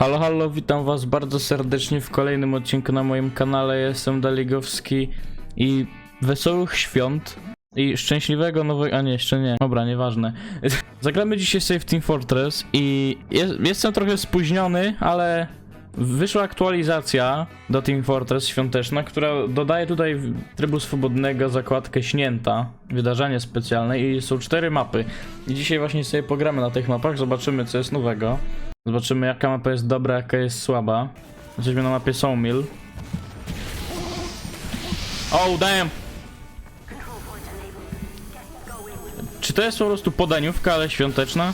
Halo, halo, witam was bardzo serdecznie w kolejnym odcinku na moim kanale. Jestem Daligowski i wesołych świąt i szczęśliwego nowego... A nie, jeszcze nie. Dobra, nieważne. Zagramy dzisiaj sobie w Team Fortress i jest, jestem trochę spóźniony, ale wyszła aktualizacja do Team Fortress świąteczna, która dodaje tutaj trybu swobodnego zakładkę śnięta, wydarzenie specjalne i są cztery mapy. I dzisiaj właśnie sobie pogramy na tych mapach, zobaczymy co jest nowego. Zobaczymy jaka mapa jest dobra, jaka jest słaba. Jesteśmy na mapie Sawmill. Oh damn! Czy to jest po prostu podaniówka, ale świąteczna?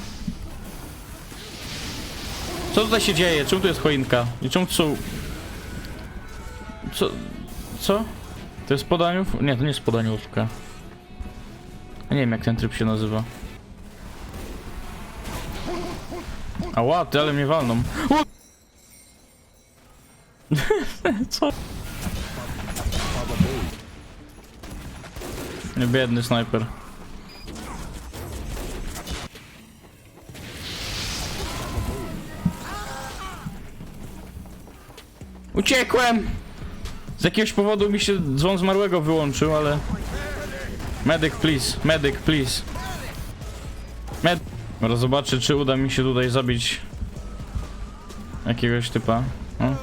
Co tutaj się dzieje? Czemu tu jest choinka? I czemu są... Co? Co? To jest podaniów? Nie, to nie jest podaniówka. Nie wiem jak ten tryb się nazywa. A łaty, ale mnie walną. Co? Nie, Biedny snajper. Uciekłem! Z jakiegoś powodu mi się dzwon zmarłego wyłączył, ale... Medic, please. Medic, please. Dobra, zobaczę, czy uda mi się tutaj zabić... Jakiegoś typa. No.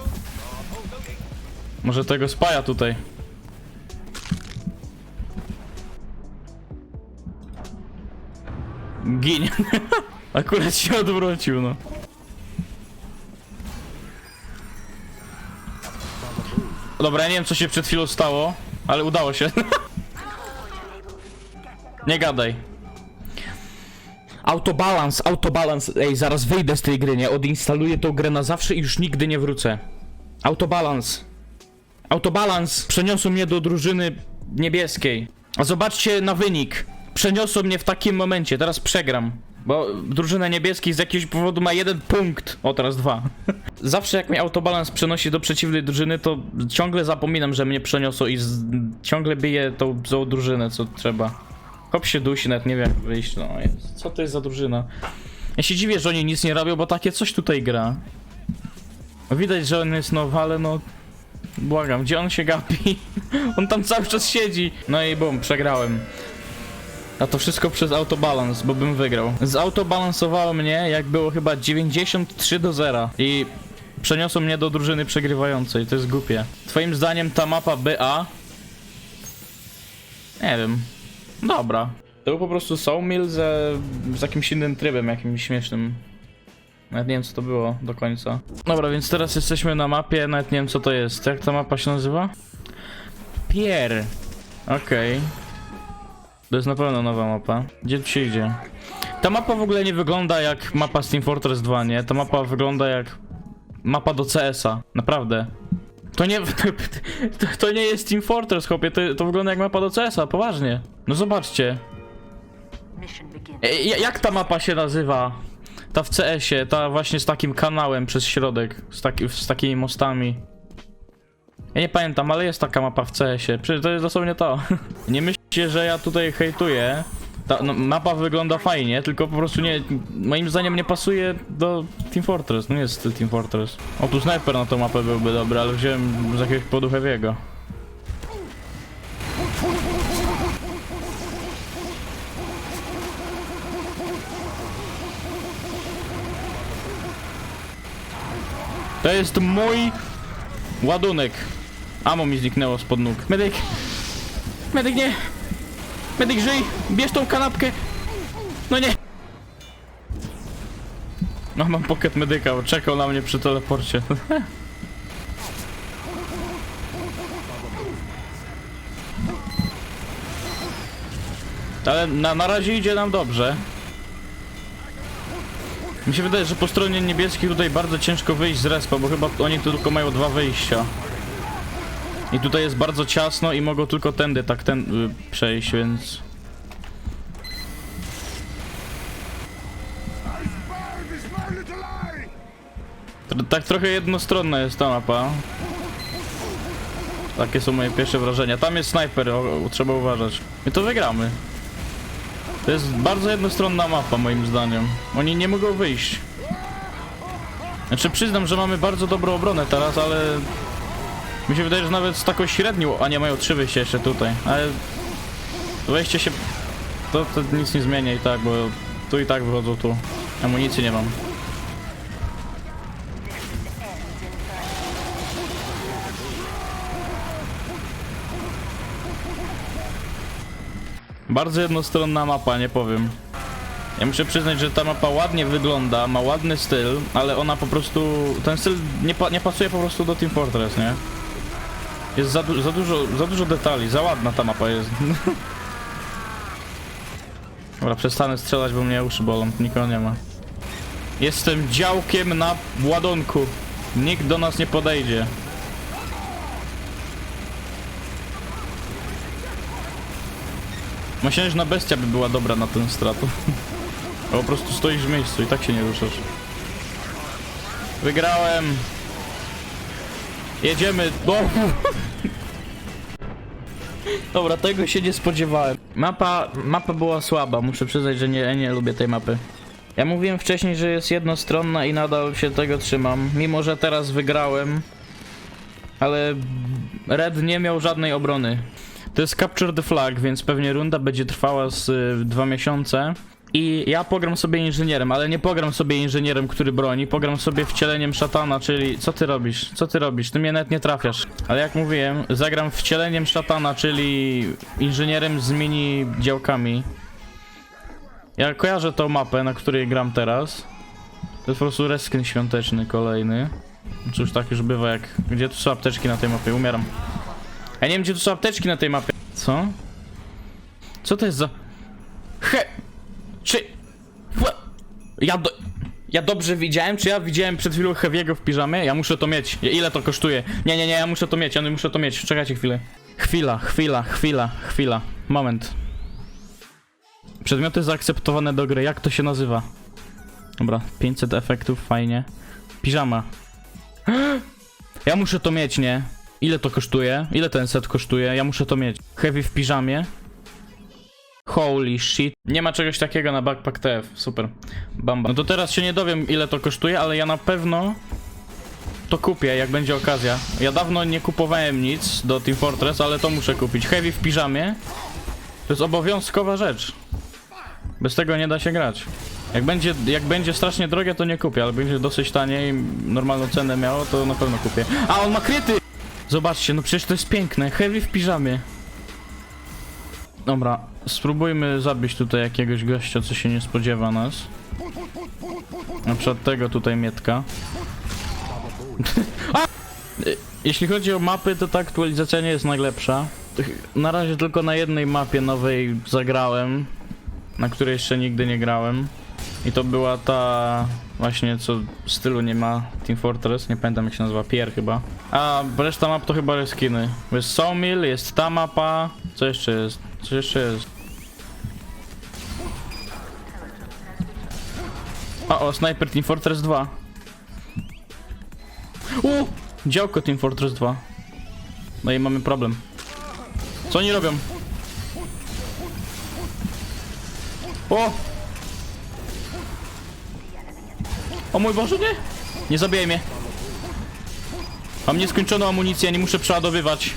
Może tego spaja tutaj. Gin. Akurat się odwrócił, no. Dobra, ja nie wiem co się przed chwilą stało, ale udało się. nie gadaj. Autobalans, autobalans. Ej, zaraz wyjdę z tej gry, nie? Odinstaluję tą grę na zawsze i już nigdy nie wrócę. Autobalans. Autobalans przeniosą mnie do drużyny niebieskiej. A zobaczcie na wynik. Przeniosą mnie w takim momencie, teraz przegram. Bo drużyna niebieskiej z jakiegoś powodu ma jeden punkt. O, teraz dwa. Zawsze jak mnie autobalans przenosi do przeciwnej drużyny, to ciągle zapominam, że mnie przeniosło i z... ciągle biję tą złą drużynę, co trzeba. Hop się dusi, nawet nie wiem jak wyjść, no. Co to jest za drużyna? Ja się dziwię, że oni nic nie robią, bo takie coś tutaj gra. Widać, że on jest nowy, ale no... Błagam, gdzie on się gapi? on tam cały czas siedzi. No i bum, przegrałem. A to wszystko przez autobalans, bo bym wygrał. Zautobalansowało mnie, jak było chyba 93 do 0 i przeniosło mnie do drużyny przegrywającej. To jest głupie. Twoim zdaniem ta mapa BA? Nie wiem. Dobra. To był po prostu Sawmill z, z jakimś innym trybem, jakimś śmiesznym. Nawet nie wiem co to było do końca. Dobra, więc teraz jesteśmy na mapie, nawet nie wiem co to jest. Jak ta mapa się nazywa? Pier. Okej. To jest na pewno nowa mapa. Gdzie tu się idzie? Ta mapa w ogóle nie wygląda jak mapa z Team Fortress 2, nie? Ta mapa wygląda jak mapa do CS-a. Naprawdę. To nie, to, to nie jest Team Fortress, chłopie, to, to wygląda jak mapa do CS-a, poważnie. No zobaczcie. E, ja- jak ta mapa się nazywa? Ta w CS-ie, ta właśnie z takim kanałem przez środek, z, taki, z takimi mostami. Ja nie pamiętam, ale jest taka mapa w CS-ie. Przecież to jest dosłownie to. Nie myślcie, że ja tutaj hejtuję. Ta no, mapa wygląda fajnie, tylko po prostu nie. Moim zdaniem nie pasuje do Team Fortress. No nie jest Team Fortress. O, tu snajper na tą mapę byłby dobry, ale wziąłem z jakiegoś powodu Heavy'ego. To jest mój ładunek. Amo mi zniknęło spod nóg. Medyk! Medyk nie! Medyk żyj! Bierz tą kanapkę! No nie! No mam pocket medyka, bo czekał na mnie przy teleporcie. Ale na, na razie idzie nam dobrze. Mi się wydaje, że po stronie niebieskiej tutaj bardzo ciężko wyjść z respa, bo chyba oni tu tylko mają dwa wyjścia. I tutaj jest bardzo ciasno i mogą tylko tędy tak ten y, przejść, więc... Tr- Tak trochę jednostronna jest ta mapa. Takie są moje pierwsze wrażenia. Tam jest snajper, o, o, trzeba uważać. I to wygramy. To jest bardzo jednostronna mapa moim zdaniem. Oni nie mogą wyjść. Znaczy przyznam, że mamy bardzo dobrą obronę teraz, ale mi się wydaje, że nawet z taką średnią, a nie mają trzy wyjścia jeszcze tutaj, ale wejście się, to, to nic nie zmienia i tak, bo tu i tak wychodzą tu. Amunicji nie mam. Bardzo jednostronna mapa, nie powiem. Ja muszę przyznać, że ta mapa ładnie wygląda, ma ładny styl, ale ona po prostu. Ten styl nie, pa, nie pasuje po prostu do Team Fortress, nie? Jest za, du za, dużo, za dużo detali, za ładna ta mapa jest. Dobra, przestanę strzelać, bo mnie uszy bolą, nikogo nie ma. Jestem działkiem na ładunku. Nikt do nas nie podejdzie. Myślałem, że na bestia by była dobra na ten stratu. Po prostu stoisz w miejscu i tak się nie ruszasz. Wygrałem! Jedziemy do... Dobra, tego się nie spodziewałem. Mapa, mapa była słaba, muszę przyznać, że nie, nie lubię tej mapy. Ja mówiłem wcześniej, że jest jednostronna i nadal się tego trzymam. Mimo, że teraz wygrałem. Ale Red nie miał żadnej obrony. To jest Capture the Flag, więc pewnie runda będzie trwała z y, dwa miesiące. I ja pogram sobie inżynierem, ale nie pogram sobie inżynierem, który broni, pogram sobie wcieleniem szatana, czyli co ty robisz? Co ty robisz? Ty mnie nawet nie trafiasz. Ale jak mówiłem, zagram wcieleniem szatana, czyli inżynierem z mini działkami. Ja kojarzę tą mapę, na której gram teraz. To jest po prostu reskin świąteczny kolejny. Cóż, tak już bywa jak... Gdzie tu są apteczki na tej mapie? Umieram. Ja nie wiem, gdzie tu są apteczki na tej mapie. Co? Co to jest za... Ja do... Ja dobrze widziałem, czy ja widziałem przed chwilą Heavy'ego w piżamie? Ja muszę to mieć. Ile to kosztuje? Nie, nie, nie, ja muszę to mieć, ja muszę to mieć. Czekajcie chwilę. Chwila, chwila, chwila, chwila. Moment. Przedmioty zaakceptowane do gry, jak to się nazywa? Dobra, 500 efektów, fajnie. Piżama. Ja muszę to mieć, nie? Ile to kosztuje? Ile ten set kosztuje? Ja muszę to mieć. Heavy w piżamie. Holy shit. Nie ma czegoś takiego na Backpack TF. Super. Bamba. No to teraz się nie dowiem ile to kosztuje, ale ja na pewno to kupię, jak będzie okazja. Ja dawno nie kupowałem nic do Team Fortress, ale to muszę kupić. Heavy w piżamie. To jest obowiązkowa rzecz. Bez tego nie da się grać. Jak będzie, jak będzie strasznie drogie, to nie kupię, ale będzie dosyć tanie i normalną cenę miało, to na pewno kupię. A, on ma kryty! Zobaczcie, no przecież to jest piękne. Heavy w piżamie. Dobra, spróbujmy zabić tutaj jakiegoś gościa, co się nie spodziewa nas. Na przykład tego tutaj Mietka. Jeśli chodzi o mapy, to ta aktualizacja nie jest najlepsza. Na razie tylko na jednej mapie nowej zagrałem, na której jeszcze nigdy nie grałem. I to była ta właśnie co stylu nie ma Team Fortress, nie pamiętam jak się nazywa, Pier chyba. A reszta map to chyba reskiny. Jest Sawmill, jest ta mapa, co jeszcze jest? Co jeszcze jest? A o, Sniper Team Fortress 2. U! Działko Team Fortress 2. No i mamy problem. Co oni robią? O! O mój Boże, nie! Nie zabijaj mnie. Mam nieskończoną amunicję, nie muszę przeładowywać.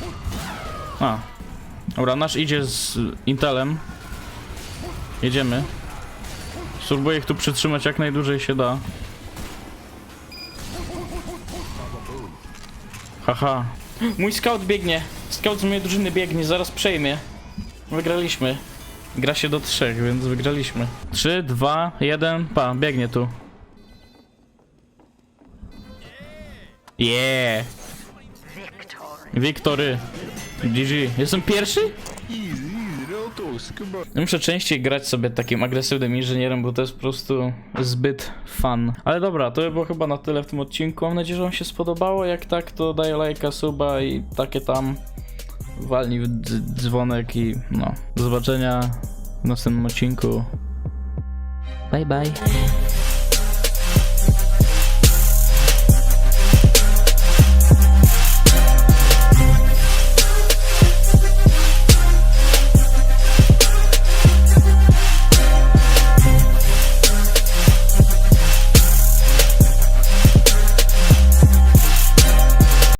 A. Dobra, nasz idzie z Intelem. Jedziemy. Spróbuję ich tu przytrzymać jak najdłużej się da. Haha. Mój scout biegnie. Scout z mojej drużyny biegnie, zaraz przejmie. Wygraliśmy. Gra się do trzech, więc wygraliśmy. 3, 2, 1, pa, biegnie tu. Yeah! Wiktory. GG. Jestem pierwszy? Ja Muszę częściej grać sobie takim agresywnym inżynierem, bo to jest po prostu zbyt fun. Ale dobra, to by było chyba na tyle w tym odcinku. Mam nadzieję, że wam się spodobało. Jak tak, to daj lajka, suba i takie tam. Walnij w dz- dzwonek i no. Do zobaczenia w następnym odcinku. Bye bye.